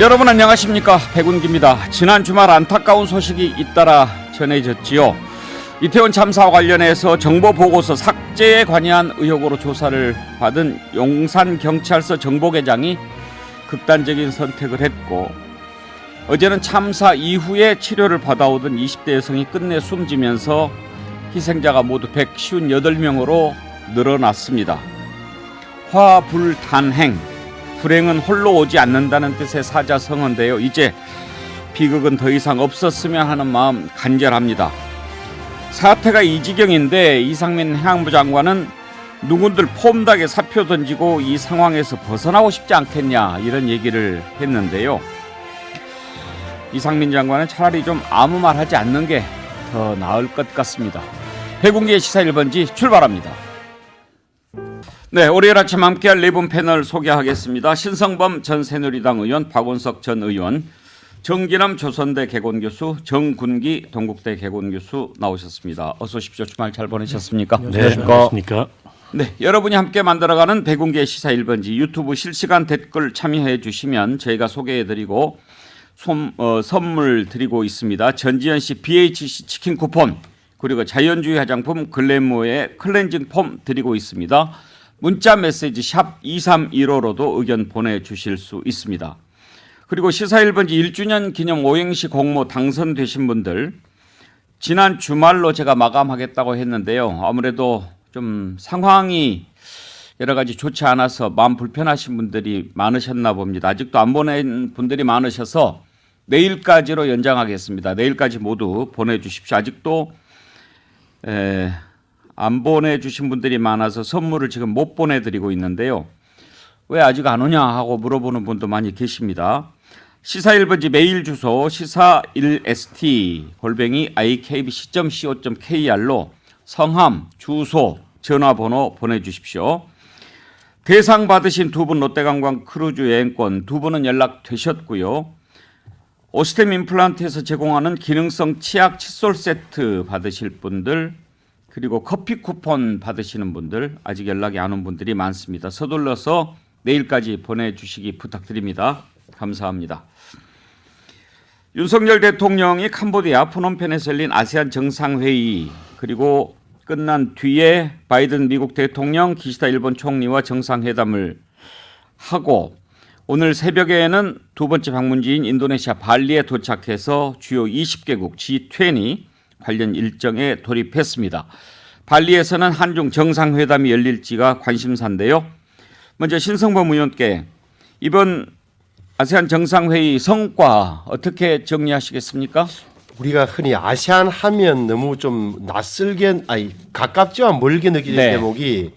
여러분 안녕하십니까 백운기입니다. 지난 주말 안타까운 소식이 잇따라 전해졌지요. 이태원 참사와 관련해서 정보 보고서 삭제에 관여한 의혹으로 조사를 받은 용산 경찰서 정보계장이 극단적인 선택을 했고 어제는 참사 이후에 치료를 받아오던 20대 여성이 끝내 숨지면서 희생자가 모두 158명으로 늘어났습니다. 화불단행 불행은 홀로 오지 않는다는 뜻의 사자성어인데요. 이제 비극은 더 이상 없었으면 하는 마음 간절합니다. 사태가 이 지경인데 이상민 해양부 장관은 누군들 폼닥에 사표 던지고 이 상황에서 벗어나고 싶지 않겠냐 이런 얘기를 했는데요. 이상민 장관은 차라리 좀 아무 말 하지 않는 게 더 나을 것 같습니다. 배공기의 시사 1번지 출발합니다. 네, 월요일 아침 함께할 네 분 패널 소개하겠습니다. 신성범 전 새누리당 의원, 박원석 전 의원, 정기남 조선대 개곤교수, 정군기 동국대 개곤교수 나오셨습니다. 어서 오십시오. 주말 잘 보내셨습니까? 네, 안녕하십니까. 네, 여러분이 함께 만들어가는 백운계 시사 1번지 유튜브 실시간 댓글 참여해 주시면 저희가 소개해드리고 솜- 어, 선물 드리고 있습니다. 전지현 씨 BHC 치킨 쿠폰 그리고 자연주의 화장품 글래모의 클렌징 폼 드리고 있습니다. 문자 메시지 샵 2315로도 의견 보내주실 수 있습니다. 그리고 시사 1번지 1주년 기념 오행시 공모 당선되신 분들 지난 주말로 제가 마감하겠다고 했는데요. 아무래도 좀 상황이 여러 가지 좋지 않아서 마음 불편하신 분들이 많으셨나 봅니다. 아직도 안 보낸 분들이 많으셔서 내일까지로 연장하겠습니다. 내일까지 모두 보내주십시오. 아직도 에, 안 보내주신 분들이 많아서 선물을 지금 못 보내드리고 있는데요. 왜 아직 안 오냐 하고 물어보는 분도 많이 계십니다. 시사 1번지 메일 주소 시사 1st 골뱅이 ikbc.co.kr로 성함, 주소, 전화번호 보내주십시오. 대상 받으신 두 분 롯데관광 크루즈 여행권 두 분은 연락되셨고요. 오스템 임플란트에서 제공하는 기능성 치약 칫솔 세트 받으실 분들 그리고 커피 쿠폰 받으시는 분들 아직 연락이 안 온 분들이 많습니다. 서둘러서 내일까지 보내주시기 부탁드립니다. 감사합니다. 윤석열 대통령이 캄보디아 프놈펜에서 열린 아세안 정상회의 그리고 끝난 뒤에 바이든 미국 대통령 기시다 일본 총리와 정상회담을 하고 오늘 새벽에는 두 번째 방문지인 인도네시아 발리에 도착해서 주요 20개국 G20 관련 일정에 돌입했습니다. 발리에서는 한중 정상회담이 열릴지가 관심사인데요. 먼저 신성범 의원께 이번 아세안 정상회의 성과 어떻게 정리하시겠습니까? 우리가 흔히 아세안 하면 너무 좀 낯설게 아니 가깝지만 멀게 느껴지는 네. 대목이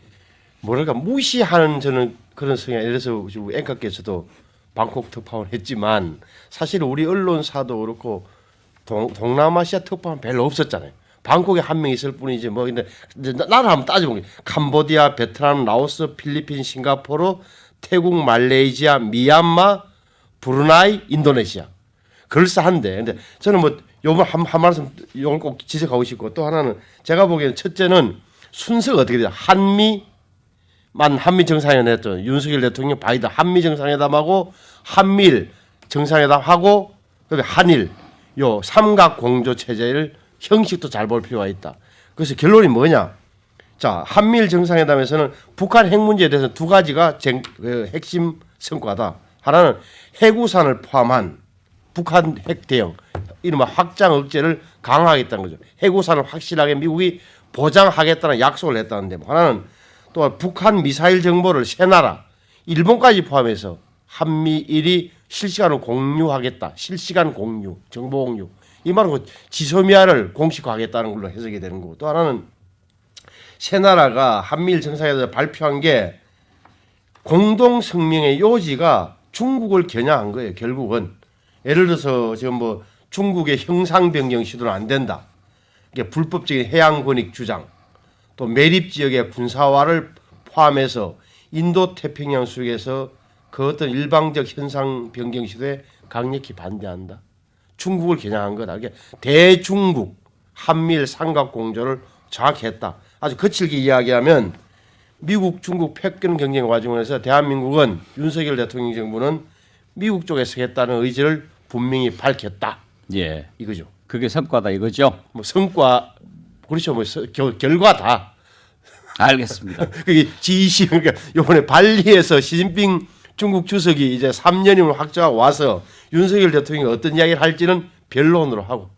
뭐랄까 무시하는 저는 그런 성향. 예를 들어서 앵커께서도 방콕 특파원 했지만 사실 우리 언론사도 그렇고 동, 동남아시아 특파원 별로 없었잖아요. 방콕에 한 명 있을 뿐이지 뭐 근데 나라 한번 따져보면 캄보디아, 베트남, 라오스, 필리핀, 싱가포르, 태국, 말레이시아, 미얀마, 브루나이, 인도네시아. 그럴싸한데 근데 저는 뭐 요번 한, 한 말씀 요걸 꼭 지적하고 싶고 또 하나는 제가 보기에는 첫째는 순서가 어떻게 돼요? 한미 만 한미 정상회담 했죠. 윤석열 대통령 바이든 한미 정상회담하고 한미일 정상회담하고 그다음에 한일 요 삼각 공조 체제를 형식도 잘 볼 필요가 있다. 그래서 결론이 뭐냐? 자 한미일 정상회담에서는 북한 핵 문제에 대해서 두 가지가 쟁, 그 핵심 성과다. 하나는 해구산을 포함한 북한 핵 대응 이른바 확장 억제를 강화하겠다는 거죠. 해구산을 확실하게 미국이 보장하겠다는 약속을 했다는데 뭐 하나는 또 북한 미사일 정보를 세 나라 일본까지 포함해서 한미일이 실시간으로 공유하겠다. 실시간 공유, 정보 공유. 이 말은 그 지소미아를 공식화하겠다는 걸로 해석이 되는 거고 또 하나는 세 나라가 한미일 정상회담에서 발표한 게 공동 성명의 요지가 중국을 겨냥한 거예요. 결국은 예를 들어서 지금 뭐 중국의 형상 변경 시도는 안 된다. 이게 불법적인 해양 권익 주장, 또 매립 지역의 군사화를 포함해서 인도 태평양 수역에서 그 어떤 일방적 현상 변경 시도에 강력히 반대한다. 중국을 겨냥한 거다. 이게 대중국 한미일 삼각 공조를 정확히 했다. 아주 거칠게 이야기하면 미국, 중국 패권 경쟁 과정에서 대한민국은 윤석열 대통령 정부는 미국 쪽에서 하겠다는 의지를 분명히 밝혔다 예. 이거죠. 그게 성과다 이거죠. 뭐 성과 그렇죠 뭐 서- 결과다. 알겠습니다. 그게 G20 그러니까 이번에 발리에서 시진핑 중국 주석이 이제 3년임을 확정하고 와서 윤석열 대통령이 어떤 이야기를 할지는 변론으로 하고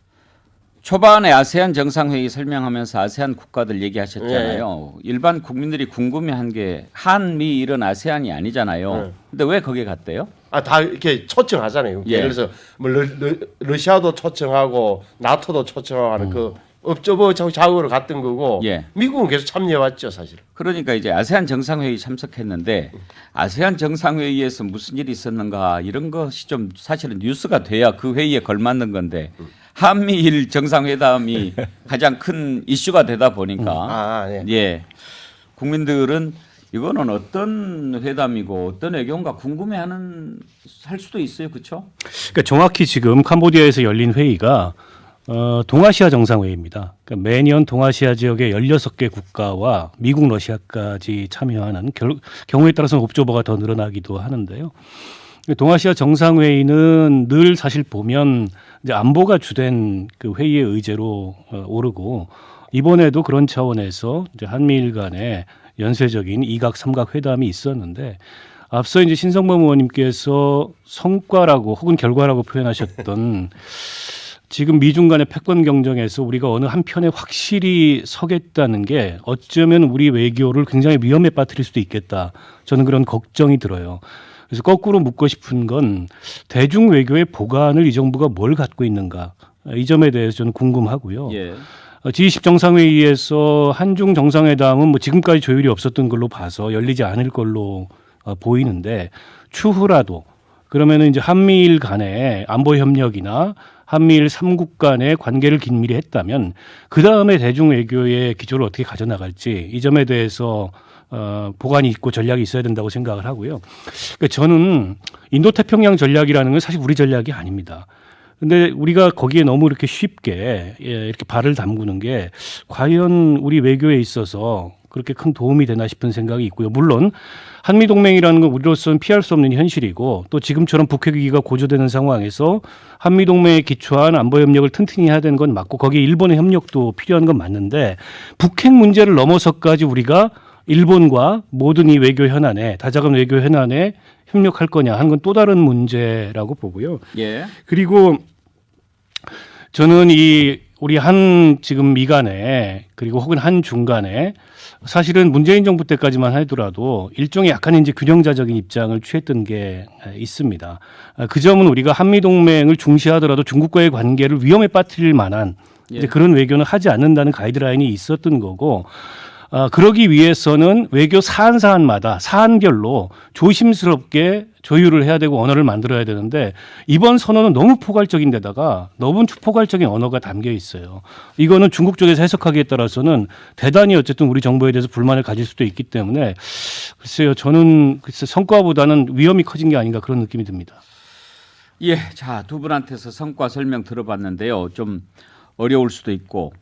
초반에 아세안 정상회의 설명하면서 아세안 국가들 얘기하셨잖아요. 네. 일반 국민들이 궁금해한 게 한미일은 아세안이 아니잖아요. 네. 근데 왜 거기에 갔대요? 아 다 이렇게 초청하잖아요. 예. 예. 를 들어서 뭐 러, 러, 러 시아도 초청하고 나토도 초청하고 하는 그 업저버 작업으로 갔던 거고 음. 예. 미국은 계속 참여해왔죠 사실. 그러니까 이제 아세안 정상회의 참석했는데 아세안 정상회의에서 무슨 일이 있었는가 이런 것이 좀 사실은 뉴스가 돼야 그 회의에 걸맞는 건데 한미일 정상회담이 가장 큰 이슈가 되다 보니까 아, 네. 예 국민들은 이거는 어떤 회담이고 어떤 외교인가 궁금해하는 할 수도 있어요, 그렇죠? 그러니까 정확히 지금 캄보디아에서 열린 회의가 어, 동아시아 정상회의입니다. 그러니까 매년 동아시아 지역의 16개 국가와 미국, 러시아까지 참여하는 결, 경우에 따라서는 옵저버가 더 늘어나기도 하는데요. 동아시아 정상회의는 늘 사실 보면 이제 안보가 주된 그 회의의 의제로 어, 오르고 이번에도 그런 차원에서 이제 한미일 간의 연쇄적인 이각 삼각 회담이 있었는데 앞서 이제 신성범 의원님께서 성과라고 혹은 결과라고 표현하셨던 지금 미중 간의 패권 경쟁에서 우리가 어느 한 편에 확실히 서겠다는 게 어쩌면 우리 외교를 굉장히 위험에 빠뜨릴 수도 있겠다. 저는 그런 걱정이 들어요. 그래서 거꾸로 묻고 싶은 건 대중 외교의 보관을 이 정부가 뭘 갖고 있는가 이 점에 대해서 저는 궁금하고요. 예. 어, G20 정상회의에서 한중 정상회담은 뭐 지금까지 조율이 없었던 걸로 봐서 열리지 않을 걸로 어, 보이는데 추후라도 그러면은 이제 한미일 간의 안보 협력이나 한미일 삼국 간의 관계를 긴밀히 했다면 그 다음에 대중 외교의 기조를 어떻게 가져나갈지 이 점에 대해서 어, 보관이 있고 전략이 있어야 된다고 생각을 하고요. 그러니까 저는 인도 태평양 전략이라는 건 사실 우리 전략이 아닙니다. 근데 우리가 거기에 너무 이렇게 쉽게 예, 이렇게 발을 담그는 게 과연 우리 외교에 있어서 그렇게 큰 도움이 되나 싶은 생각이 있고요. 물론 한미 동맹이라는 건 우리로서는 피할 수 없는 현실이고 또 지금처럼 북핵 위기가 고조되는 상황에서 한미 동맹에 기초한 안보 협력을 튼튼히 해야 되는 건 맞고 거기에 일본의 협력도 필요한 건 맞는데 북핵 문제를 넘어서까지 우리가 일본과 모든 이 외교 현안에 다자간 외교 현안에 협력할 거냐 하는 건 또 다른 문제라고 보고요. 예. 그리고 저는 이 우리 한 지금 미간에 그리고 혹은 한 중간에 사실은 문재인 정부 때까지만 하더라도 일종의 약간 이제 균형자적인 입장을 취했던 게 있습니다. 그 점은 우리가 한미 동맹을 중시하더라도 중국과의 관계를 위험에 빠뜨릴 만한 이제 예. 그런 외교는 하지 않는다는 가이드라인이 있었던 거고 아, 그러기 위해서는 외교 사안 사안마다 사안별로 조심스럽게 조율을 해야 되고 언어를 만들어야 되는데 이번 선언은 너무 포괄적인 데다가 너무 포괄적인 언어가 담겨 있어요. 이거는 중국 쪽에서 해석하기에 따라서는 대단히 어쨌든 우리 정부에 대해서 불만을 가질 수도 있기 때문에 글쎄요. 저는 글쎄 성과보다는 위험이 커진 게 아닌가 그런 느낌이 듭니다. 예, 자 두 분한테서 성과 설명 들어봤는데요. 좀 어려울 수도 있고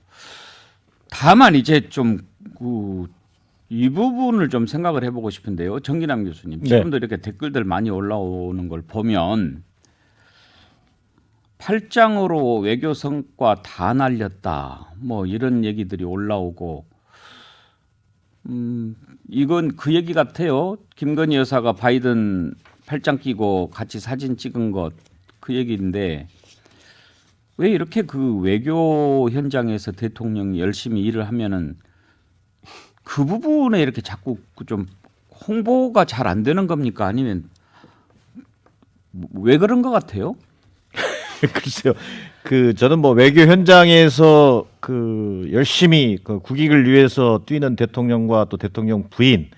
다만 이제 좀 그 이 부분을 좀 생각을 해보고 싶은데요. 정기남 교수님 네. 지금도 이렇게 댓글들 많이 올라오는 걸 보면 팔짱으로 외교 성과 다 날렸다. 뭐 이런 얘기들이 올라오고 음 이건 그 얘기 같아요. 김건희 여사가 바이든 팔짱 끼고 같이 사진 찍은 것 그 얘기인데 왜 이렇게 그 외교 현장에서 대통령이 열심히 일을 하면은 그 부분에 이렇게 자꾸 그좀 홍보가 잘 안 되는 겁니까? 아니면 왜 그런 것 같아요? 글쎄요. 그 저는 뭐 외교 현장에서 그 열심히 그 국익을 위해서 뛰는 대통령과 또 대통령 부인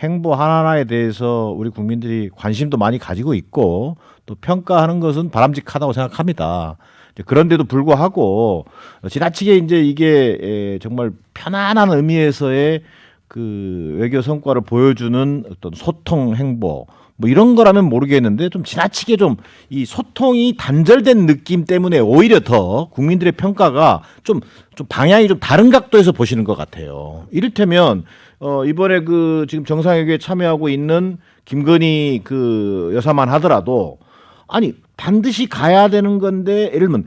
행보 하나하나에 대해서 우리 국민들이 관심도 많이 가지고 있고 또 평가하는 것은 바람직하다고 생각합니다. 그런데도 불구하고 지나치게 이제 이게 에, 정말 편안한 의미에서의 그 외교 성과를 보여주는 어떤 소통 행보 뭐 이런 거라면 모르겠는데 좀 지나치게 좀 이 소통이 단절된 느낌 때문에 오히려 더 국민들의 평가가 좀, 좀 방향이 좀 다른 각도에서 보시는 것 같아요. 이를테면 어 이번에 그 지금 정상회의에 참여하고 있는 김건희 그 여사만 하더라도 아니 반드시 가야 되는 건데 예를 들면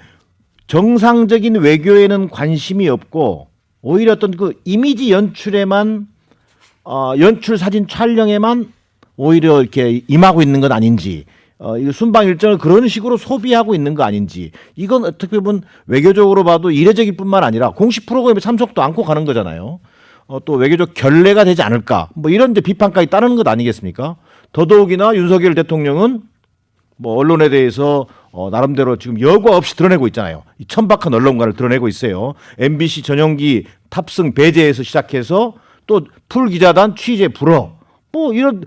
정상적인 외교에는 관심이 없고 오히려 어떤 그 이미지 연출에만 어, 연출 사진 촬영에만 오히려 이렇게 임하고 있는 건 아닌지 어, 이 순방 일정을 그런 식으로 소비하고 있는 거 아닌지 이건 어떻게 보면 외교적으로 봐도 이례적일 뿐만 아니라 공식 프로그램에 참석도 않고 가는 거잖아요. 어, 또 외교적 결례가 되지 않을까 뭐 이런 데 비판까지 따르는 것 아니겠습니까? 더더욱이나 윤석열 대통령은 뭐 언론에 대해서 어, 나름대로 지금 여과 없이 드러내고 있잖아요. 이 천박한 언론관을 드러내고 있어요. MBC 전용기 탑승 배제에서 시작해서 또 풀 기자단 취재 불허 뭐 이런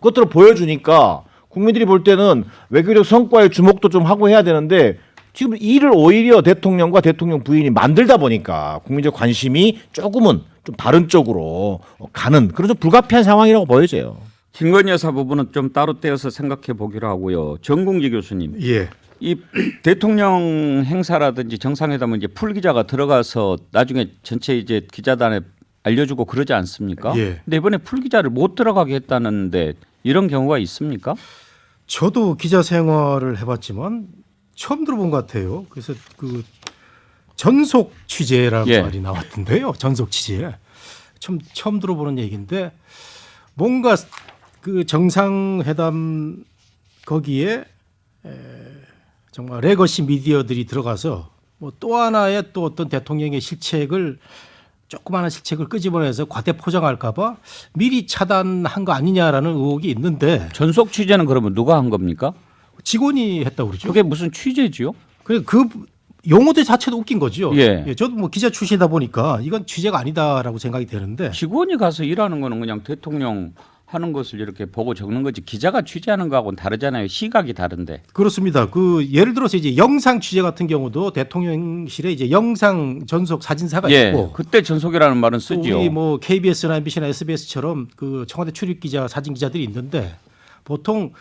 것들을 보여주니까 국민들이 볼 때는 외교적 성과에 주목도 좀 하고 해야 되는데 지금 이를 오히려 대통령과 대통령 부인이 만들다 보니까 국민적 관심이 조금은 좀 다른 쪽으로 가는 그런 좀 불가피한 상황이라고 보여져요. 김건희 여사 부분은 좀 따로 떼어서 생각해 보기로 하고요. 정국지 교수님, 예. 이 대통령 행사라든지 정상회담은 이제 풀 기자가 들어가서 나중에 전체 이제 기자단에 알려주고 그러지 않습니까? 예. 근데 이번에 풀 기자를 못 들어가게 했다는데 이런 경우가 있습니까? 저도 기자 생활을 해봤지만 처음 들어본 것 같아요. 그래서 그 전속 취재라는 예. 말이 나왔던데요. 전속 취재. 처음 처음 들어보는 얘기인데 뭔가 그 정상회담 거기에 에, 정말 레거시 미디어들이 들어가서 뭐 또 하나의 또 어떤 대통령의 실책을 조그마한 실책을 끄집어내서 과대 포장할까봐 미리 차단한 거 아니냐라는 의혹이 있는데 전속 취재는 그러면 누가 한 겁니까? 직원이 했다고 그러죠. 그게 무슨 취재지요? 그, 그 용어들 자체도 웃긴 거죠. 예. 저도 뭐 기자 출신이다 보니까 이건 취재가 아니다라고 생각이 되는데 직원이 가서 일하는 거는 그냥 대통령 하는 것을 이렇게 보고 적는 거지 기자가 취재하는 거하고는 다르잖아요. 시각이 다른데. 그렇습니다. 그 예를 들어서 이제 영상 취재 같은 경우도 대통령실에 이제 영상 전속 사진사가 예, 있고 그때 전속이라는 말은 또 쓰지요. 우리 뭐 KBS나 MBC나 SBS처럼 그 청와대 출입 기자, 사진 기자들이 있는데 보통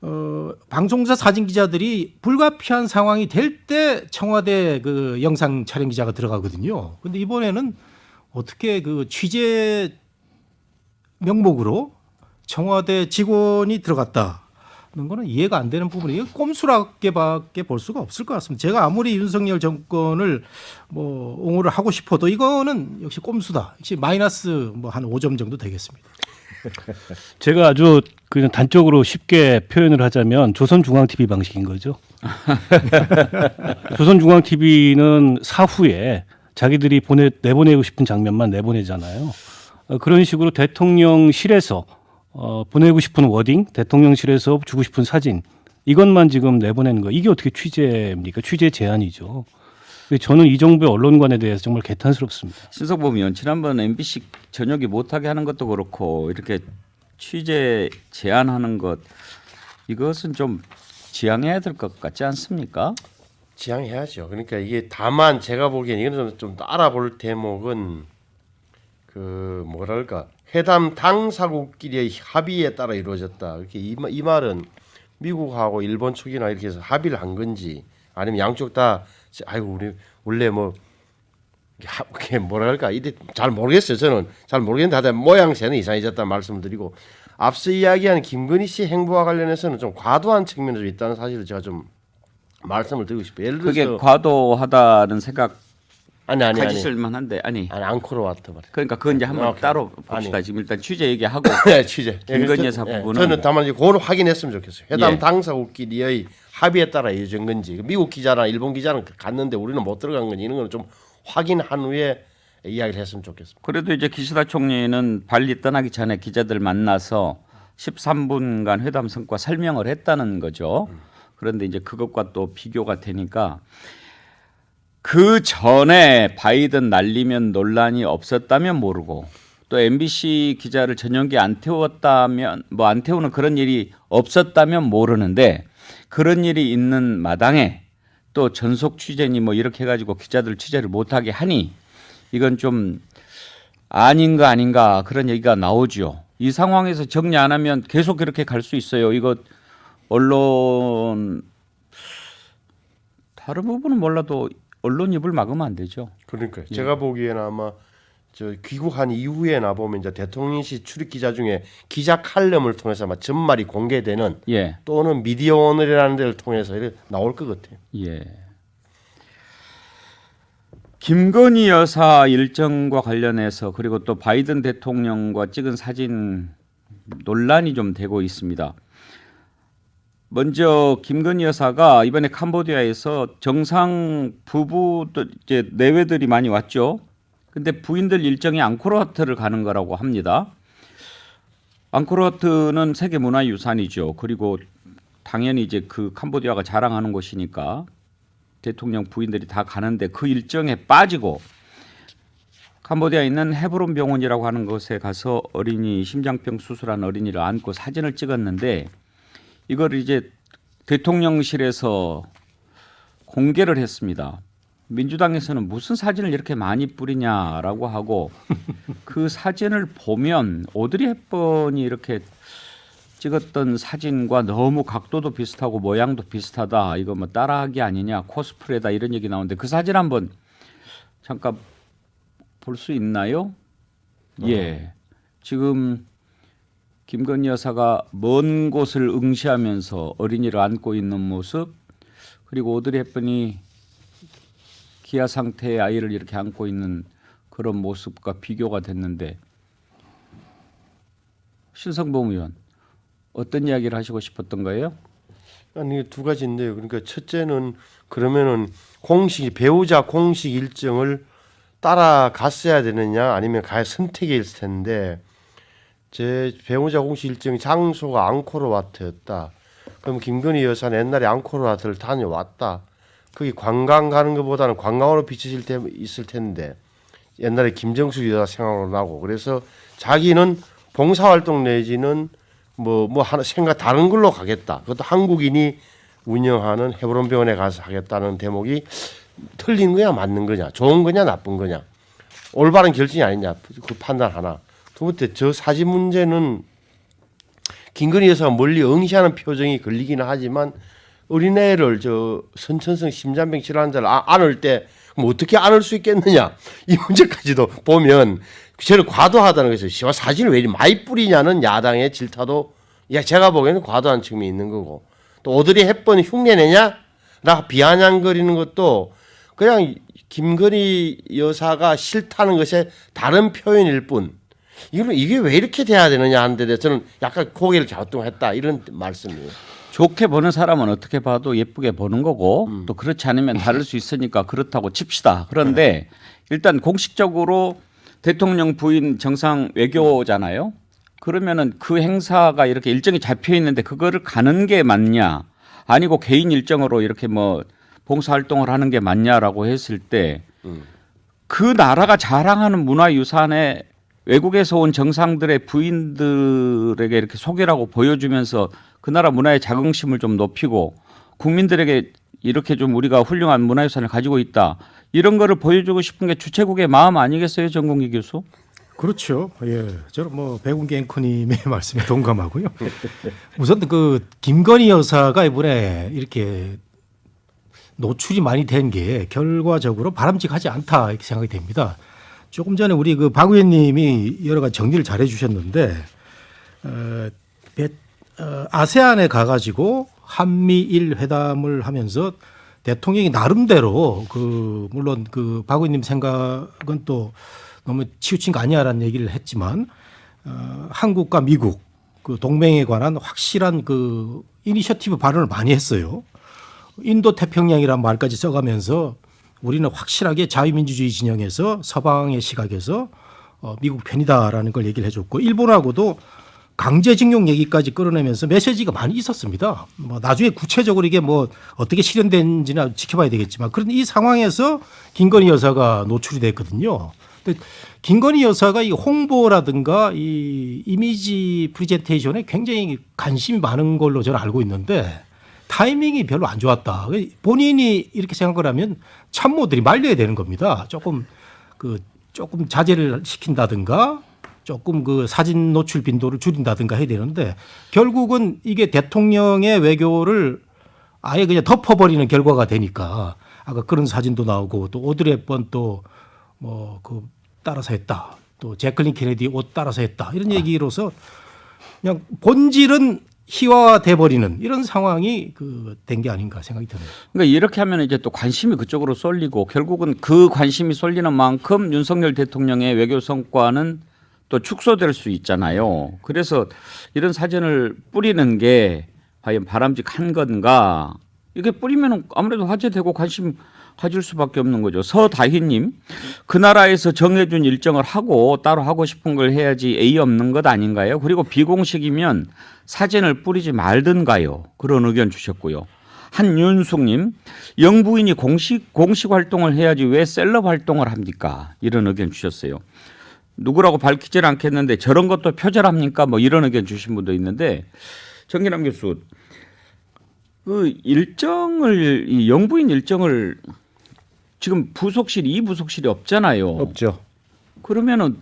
어 방송사 사진 기자들이 불가피한 상황이 될 때 청와대 그 영상 촬영 기자가 들어가거든요. 근데 이번에는 어떻게 그 취재 명목으로 청와대 직원이 들어갔다. 는 거는 이해가 안 되는 부분이 꼼수라게밖에 볼 수가 없을 것 같습니다. 제가 아무리 윤석열 정권을 뭐 옹호를 하고 싶어도 이거는 역시 꼼수다. 역시 마이너스 뭐 한 5점 정도 되겠습니다. 제가 아주 그냥 단적으로 쉽게 표현을 하자면 조선중앙TV 방식인 거죠. 조선중앙TV는 사후에 자기들이 보내 내보내고 싶은 장면만 내보내잖아요. 어, 그런 식으로 대통령실에서 어, 보내고 싶은 워딩, 대통령실에서 주고 싶은 사진 이것만 지금 내보내는 거. 이게 어떻게 취재입니까? 취재 제한이죠. 저는 이 정부의 언론관에 대해서 정말 개탄스럽습니다. 신석범 의원 지난번 MBC 저녁에 못하게 하는 것도 그렇고 이렇게 취재 제한하는 것 이것은 좀 지양해야 될 것 같지 않습니까? 지향해야죠. 그러니까 이게 다만 제가 보기엔 이거는 좀 알아볼 대목은 그 뭐랄까 회담 당사국끼리의 합의에 따라 이루어졌다. 이렇게 이, 마- 이 말은 미국하고 일본 측이나 이렇게 해서 합의를 한 건지 아니면 양쪽 다 아이고 우리 원래 뭐 하- 그게 뭐랄까 이게 잘 모르겠어요. 저는 잘 모르겠는데 하여튼 모양새는 이상해졌다 말씀을 드리고 앞서 이야기한 김건희 씨 행보와 관련해서는 좀 과도한 측면이 좀 있다는 사실을 제가 좀 말씀을 드리고 싶어요. 예를 그게 들어서 과도하다는 생각 아니 아니 아니 가지실 만한데 아니 아니 앙코르 와트 말이야. 그러니까 그건 이제 한번 오케이. 따로 봅시다. 아니. 지금 일단 취재 얘기하고 네, 취재. 김건희 예, 여사 저- 예, 부분은 저는 다만 이제 그걸 확인했으면 좋겠어요. 회담 예. 당사국끼리의 합의에 따라 이루어진 건지 미국 기자나 일본 기자는 갔는데 우리는 못 들어간 건지 이런 거는 좀 확인한 후에 이야기를 했으면 좋겠습니다. 그래도 이제 기시다 총리는 발리 떠나기 전에 기자들 만나서 13분간 회담 성과 설명을 했다는 거죠. 그런데 이제 그것과 또 비교가 되니까 그 전에 바이든 날리면 논란이 없었다면 모르고 또 MBC 기자를 전용기 안 태웠다면 뭐 안 태우는 그런 일이 없었다면 모르는데 그런 일이 있는 마당에 또 전속 취재니 뭐 이렇게 해가지고 기자들 취재를 못하게 하니 이건 좀 아닌가 아닌가 그런 얘기가 나오죠. 이 상황에서 정리 안 하면 계속 이렇게 갈 수 있어요. 이거 언론 다른 부분은 몰라도 언론 입을 막으면 안 되죠. 그러니까 요 제가 보기에는 아마 저 귀국한 이후에 나 보면 이제 대통령실 출입 기자 중에 기자 칼럼을 통해서 아마 전말이 공개되는 예. 또는 미디어 오늘이라는 데를 통해서 나올 것 같아요. 예. 김건희 여사 일정과 관련해서 그리고 또 바이든 대통령과 찍은 사진 논란이 좀 되고 있습니다. 먼저 김건희 여사가 이번에 캄보디아에서 정상 부부들 이제 내외들이 많이 왔죠. 근데 부인들 일정이 앙코르와트를 가는 거라고 합니다. 앙코르와트는 세계 문화유산이죠. 그리고 당연히 이제 그 캄보디아가 자랑하는 곳이니까 대통령 부인들이 다 가는데 그 일정에 빠지고 캄보디아에 있는 헤브론 병원이라고 하는 곳에 가서 어린이 심장병 수술한 어린이를 안고 사진을 찍었는데 이걸 이제 대통령실에서 공개를 했습니다. 민주당에서는 무슨 사진을 이렇게 많이 뿌리냐라고 하고 그 사진을 보면 오드리 헵번이 이렇게 찍었던 사진과 너무 각도도 비슷하고 모양도 비슷하다. 이거 뭐 따라하기 아니냐, 코스프레다 이런 얘기 나오는데 그 사진 한번 잠깐 볼 수 있나요? 예. 지금 김건희 여사가 먼 곳을 응시하면서 어린이를 안고 있는 모습 그리고 오드리 헵번이 기아 상태의 아이를 이렇게 안고 있는 그런 모습과 비교가 됐는데 신성범 의원 어떤 이야기를 하시고 싶었던 거예요? 아니 두 가지인데요. 그러니까 첫째는 그러면은 공식 배우자 공식 일정을 따라갔어야 되느냐 아니면 가야 선택일 텐데 제 배우자 공식 일정 장소가 앙코르와트였다. 그럼 김건희 여사는 옛날에 앙코르와트를 다녀왔다. 거기 관광 가는 것보다는 관광으로 비춰질 때 있을 텐데 옛날에 김정숙 여사 생각으로 나고 그래서 자기는 봉사활동 내지는 뭐뭐 하나 생각 다른 걸로 가겠다. 그것도 한국인이 운영하는 헤브론 병원에 가서 하겠다는 대목이 틀린 거냐 맞는 거냐 좋은 거냐 나쁜 거냐 올바른 결정이 아니냐 그 판단 하나. 두 번째 저 사진 문제는 김건희 여사가 멀리 응시하는 표정이 걸리기는 하지만 어린애를 저 선천성 심장병 질환 자를 아- 안을 때 어떻게 안을 수 있겠느냐 이 문제까지도 보면 저는 과도하다는 것이죠. 씨발 사진을 왜 이리 많이 뿌리냐는 야당의 질타도 야 제가 보기에는 과도한 측면이 있는 거고 또 오드리 헵번 흉내내냐? 라 비아냥거리는 것도 그냥 김건희 여사가 싫다는 것의 다른 표현일 뿐 이거는 이게 왜 이렇게 돼야 되느냐 하는 데 대해서 저는 약간 고개를 갸우뚱했다 이런 말씀이에요. 좋게 보는 사람은 어떻게 봐도 예쁘게 보는 거고 또 그렇지 않으면 다를 수 있으니까 그렇다고 칩시다. 그런데 일단 공식적으로 대통령 부인 정상 외교잖아요. 그러면은 그 행사가 이렇게 일정이 잡혀 있는데 그거를 가는 게 맞냐? 아니고 개인 일정으로 이렇게 뭐 봉사 활동을 하는 게 맞냐라고 했을 때 그 나라가 자랑하는 문화 유산에 외국에서 온 정상들의 부인들에게 이렇게 소개라고 보여주면서 그 나라 문화의 자긍심을 좀 높이고 국민들에게 이렇게 좀 우리가 훌륭한 문화유산을 가지고 있다 이런 거를 보여주고 싶은 게 주최국의 마음 아니겠어요 전공기 교수? 그렇죠. 예. 저는 뭐 백운기 앵커님의 말씀에 동감하고요. 우선 그 김건희 여사가 이번에 이렇게 노출이 많이 된 게 결과적으로 바람직하지 않다 이렇게 생각이 됩니다. 조금 전에 우리 그 박 의원님이 여러 가지 정리를 잘 해주셨는데 어, 베- 어, 아세안에 가가지고 한미일 회담을 하면서 대통령이 나름대로 그 물론 그 박 의원님 생각은 또 너무 치우친 거 아니야라는 얘기를 했지만 어, 한국과 미국 그 동맹에 관한 확실한 그 이니셔티브 발언을 많이 했어요. 인도 태평양이란 말까지 써가면서 우리는 확실하게 자유민주주의 진영에서 서방의 시각에서 어, 미국 편이다라는 걸 얘기를 해줬고 일본하고도 강제징용 얘기까지 끌어내면서 메시지가 많이 있었습니다. 뭐 나중에 구체적으로 이게 뭐 어떻게 실현된지는 지켜봐야 되겠지만 그런 이 상황에서 김건희 여사가 노출이 됐거든요. 근데 김건희 여사가 이 홍보라든가 이 이미지 프레젠테이션에 굉장히 관심이 많은 걸로 저는 알고 있는데 타이밍이 별로 안 좋았다. 본인이 이렇게 생각을 하면 참모들이 말려야 되는 겁니다. 조금 그 조금 자제를 시킨다든가 조금 그 사진 노출 빈도를 줄인다든가 해야 되는데 결국은 이게 대통령의 외교를 아예 그냥 덮어버리는 결과가 되니까 아까 그런 사진도 나오고 또 오드리 헵번 또뭐 그 따라서 했다. 또 제클린 케네디 옷 따라서 했다. 이런 얘기로서 그냥 본질은 희화돼 버리는 이런 상황이 그 된 게 아닌가 생각이 드네요. 그러니까 이렇게 하면 이제 또 관심이 그쪽으로 쏠리고 결국은 그 관심이 쏠리는 만큼 윤석열 대통령의 외교 성과는 또 축소될 수 있잖아요. 그래서 이런 사진을 뿌리는 게 과연 바람직한 건가? 이게 뿌리면 아무래도 화제되고 관심 가질 수밖에 없는 거죠. 서다희님, 그 나라에서 정해준 일정을 하고 따로 하고 싶은 걸 해야지 A 없는 것 아닌가요? 그리고 비공식이면 사진을 뿌리지 말든가요? 그런 의견 주셨고요. 한윤숙님, 영부인이 공식 공식 활동을 해야지 왜 셀럽 활동을 합니까? 이런 의견 주셨어요. 누구라고 밝히질 않겠는데 저런 것도 표절합니까? 뭐 이런 의견 주신 분도 있는데 정기남 교수, 그 일정을 이 영부인 일정을 지금 부속실 이 부속실이 없잖아요. 없죠. 그러면은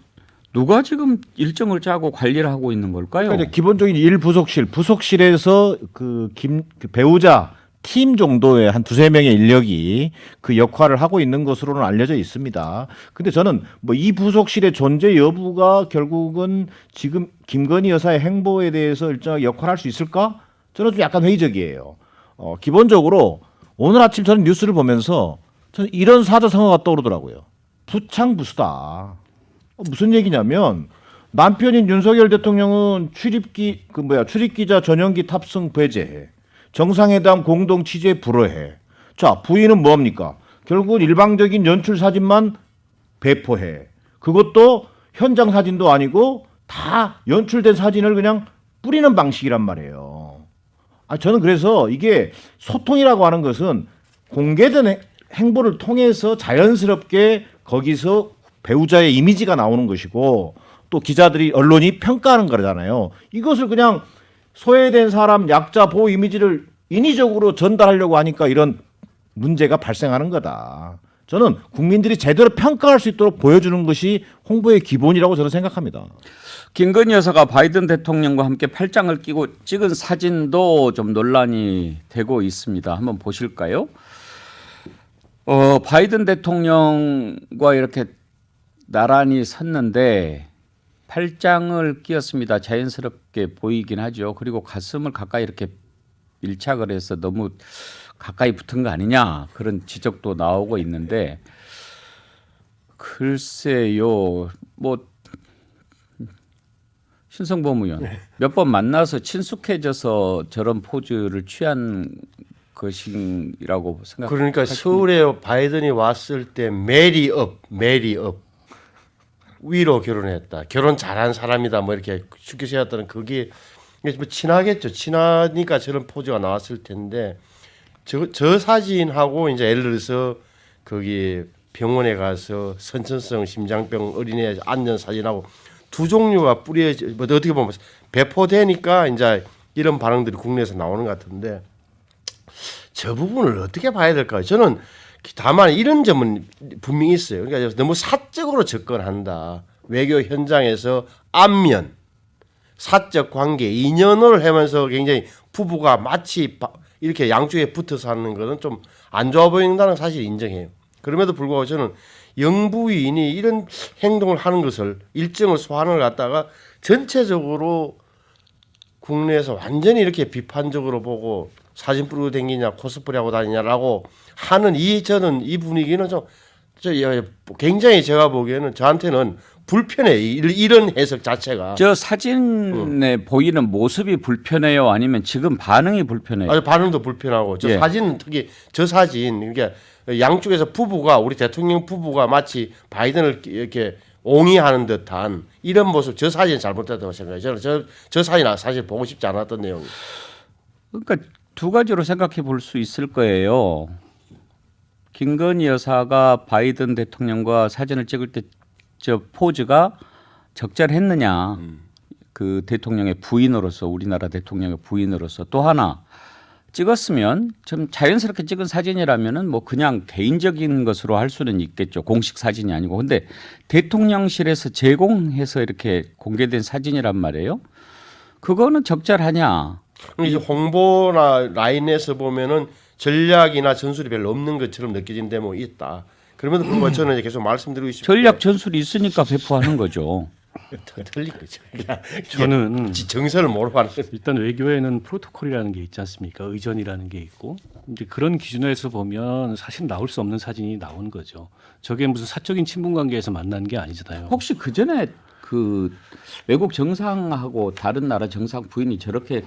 누가 지금 일정을 짜고 관리를 하고 있는 걸까요? 그러니까 기본적인 일 부속실, 부속실에서 그 김 그 배우자 팀 정도의 한 두세 명의 인력이 그 역할을 하고 있는 것으로는 알려져 있습니다. 근데 저는 뭐 이 부속실의 존재 여부가 결국은 지금 김건희 여사의 행보에 대해서 일정하게 역할할 수 있을까? 저는 좀 약간 회의적이에요. 어, 기본적으로 오늘 아침 저는 뉴스를 보면서 저는 이런 사자성어가 떠오르더라고요. 부창부수다. 어, 무슨 얘기냐면 남편인 윤석열 대통령은 출입기 그 뭐야 출입기자 전용기 탑승 배제해. 정상회담 공동 취재 불허해. 자 부인은 뭐합니까? 결국은 일방적인 연출 사진만 배포해. 그것도 현장 사진도 아니고 다 연출된 사진을 그냥 뿌리는 방식이란 말이에요. 아 저는 그래서 이게 소통이라고 하는 것은 공개된 행- 행보를 통해서 자연스럽게 거기서 배우자의 이미지가 나오는 것이고 또 기자들이 언론이 평가하는 거잖아요. 이것을 그냥 소외된 사람 약자 보호 이미지를 인위적으로 전달하려고 하니까 이런 문제가 발생하는 거다. 저는 국민들이 제대로 평가할 수 있도록 보여주는 것이 홍보의 기본이라고 저는 생각합니다. 김건희 여사가 바이든 대통령과 함께 팔짱을 끼고 찍은 사진도 좀 논란이 되고 있습니다. 한번 보실까요? 어, 바이든 대통령과 이렇게 나란히 섰는데 팔짱을 끼었습니다. 자연스럽게 보이긴 하죠. 그리고 가슴을 가까이 이렇게 밀착을 해서 너무 가까이 붙은 거 아니냐 그런 지적도 나오고 있는데 글쎄요 뭐 신성범 의원 몇 번 만나서 친숙해져서 저런 포즈를 취한 것이라고 생각. 그러니까 서울에 바이든이 왔을 때 메리업, 메리업 위로 결혼했다. 결혼 잘한 사람이다. 뭐 이렇게 쉽게 생각했다는 그게 뭐 친하겠죠. 친하니까 저런 포즈가 나왔을 텐데 저, 저 사진하고 이제 예를 들어서 거기 병원에 가서 선천성 심장병 어린애 안전 사진하고 두 종류가 뿌려져 뭐 어떻게 보면 배포되니까 이제 이런 반응들이 국내에서 나오는 것 같은데 저 부분을 어떻게 봐야 될까요? 저는 다만 이런 점은 분명히 있어요. 그러니까 너무 사적으로 접근한다. 외교 현장에서 안면, 사적 관계, 인연을 하면서 굉장히 부부가 마치 바- 이렇게 양쪽에 붙어서 하는 거는 좀 안 좋아 보인다는 사실 인정해요. 그럼에도 불구하고 저는 영부인이 이런 행동을 하는 것을 일정을 소환을 갖다가 전체적으로 국내에서 완전히 이렇게 비판적으로 보고 사진 뿌리고 다니냐 코스프레 하고 다니냐라고 하는 이 저는 이 분위기는 좀 저, 예, 굉장히 제가 보기에는 저한테는 불편해 이- 이런 해석 자체가 저 사진에 보이는 모습이 불편해요, 아니면 지금 반응이 불편해요? 아주 반응도 불편하고 저 예. 사진은 특히 저 사진 그러니까 양쪽에서 부부가 우리 대통령 부부가 마치 바이든을 이렇게 옹이하는 듯한 이런 모습 저 사진 잘못됐다고 생각해요. 저는 저, 저 사진 사실 보고 싶지 않았던 내용이. 그러니까 두 가지로 생각해 볼 수 있을 거예요. 김건희 여사가 바이든 대통령과 사진을 찍을 때 저 포즈가 적절했느냐. 그 대통령의 부인으로서 우리나라 대통령의 부인으로서 또 하나 찍었으면 좀 자연스럽게 찍은 사진이라면은 뭐 그냥 개인적인 것으로 할 수는 있겠죠. 공식 사진이 아니고. 근데 대통령실에서 제공해서 이렇게 공개된 사진이란 말이에요. 그거는 적절하냐? 그럼 이제 홍보나 라인에서 보면은 전략이나 전술이 별로 없는 것처럼 느껴진 대목이 있다. 그럼에도 불구하고 저는 이제 계속 말씀드리고 싶은 전략 전술이 있으니까 배포하는 거죠. 게 틀린 거죠. 저는 지- 정설을 모르고 하는 거죠. 일단 외교에는 프로토콜이라는 게 있지 않습니까? 의전이라는 게 있고 이제 그런 기준에서 보면 사실 나올 수 없는 사진이 나온 거죠. 저게 무슨 사적인 친분 관계에서 만난 게 아니잖아요. 혹시 그 전에 그 외국 정상하고 다른 나라 정상 부인이 저렇게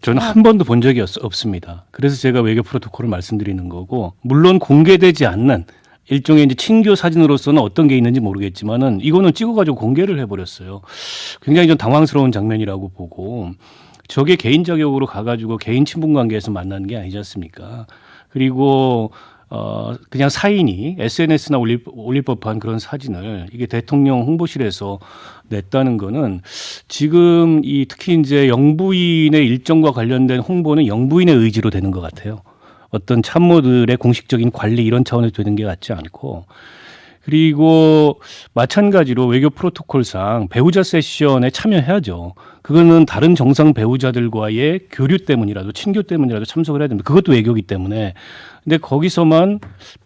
저는 한 번도 본 적이 없, 없습니다. 그래서 제가 외교 프로토콜을 말씀드리는 거고 물론 공개되지 않는 일종의 이제 친교 사진으로서는 어떤 게 있는지 모르겠지만은 이거는 찍어가지고 공개를 해버렸어요. 굉장히 좀 당황스러운 장면이라고 보고 저게 개인 자격으로 가가지고 개인 친분 관계에서 만난 게 아니지 않습니까? 그리고 어 그냥 사인이 SNS나 올릴, 올릴 법한 그런 사진을 이게 대통령 홍보실에서 냈다는 거는 지금 이 특히 이제 영부인의 일정과 관련된 홍보는 영부인의 의지로 되는 것 같아요. 어떤 참모들의 공식적인 관리 이런 차원에서 되는 게 같지 않고 그리고 마찬가지로 외교 프로토콜상 배우자 세션에 참여해야죠. 그거는 다른 정상 배우자들과의 교류 때문이라도 친교 때문이라도 참석을 해야 됩니다. 그것도 외교기 때문에. 근데 거기서만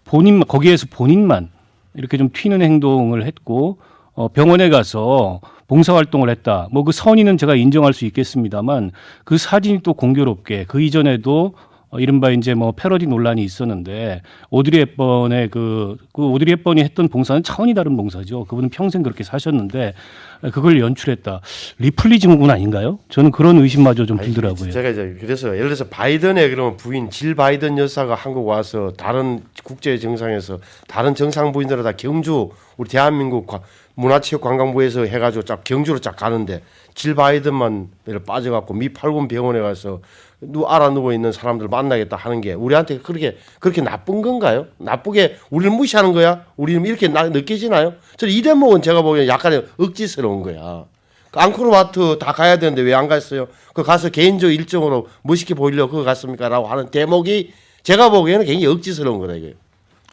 본인 거기에서 본인만 이렇게 좀 튀는 행동을 했고 어, 병원에 가서 봉사활동을 했다. 뭐 그 선의는 제가 인정할 수 있겠습니다만 그 사진이 또 공교롭게 그 이전에도 어, 이른바 이제 뭐 패러디 논란이 있었는데 오드리 헵번의 그, 그 오드리 헵번이 했던 봉사는 차원이 다른 봉사죠. 그분은 평생 그렇게 사셨는데 그걸 연출했다. 리플리 증후군 아닌가요? 저는 그런 의심마저 좀 들더라고요. 제가 이제 그래서 예를 들어서 바이든의 그러면 부인 질 바이든 여사가 한국 와서 다른 국제 정상에서 다른 정상 부인들을 다 경주 우리 대한민국 관- 문화체육관광부에서 해가지고 쫙 경주로 쫙 가는데 질 바이든만 빠져갖고 미 팔군 병원에 가서 누 알아 누워 있는 사람들 만나겠다 하는 게 우리한테 그렇게 그렇게 나쁜 건가요? 나쁘게 우리를 무시하는 거야? 우리는 이렇게 나, 느껴지나요? 저는 이 대목은 제가 보기엔 약간의 억지스러운 거야. 그 앙코르와트 다 가야 되는데 왜 안 갔어요? 그 가서 개인적 일정으로 멋있게 보이려고 그거 갔습니까 라고 하는 대목이 제가 보기에는 굉장히 억지스러운 거다 이게.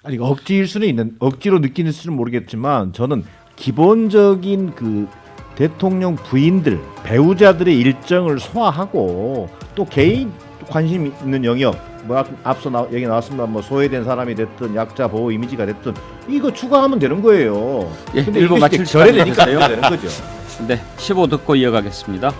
아니 억지일 수는 있는 억지로 느끼는 수는 모르겠지만 저는 기본적인 그 대통령 부인들 배우자들의 일정을 소화하고 또 개인 관심 있는 영역 뭐 앞- 앞서 나, 얘기 나왔습니다 뭐 소외된 사람이 됐든 약자 보호 이미지가 됐든 이거 추가하면 되는 거예요. 예, 근데 일부 마칠 시간이 안 되는 거죠. 네, 15 듣고 이어가겠습니다.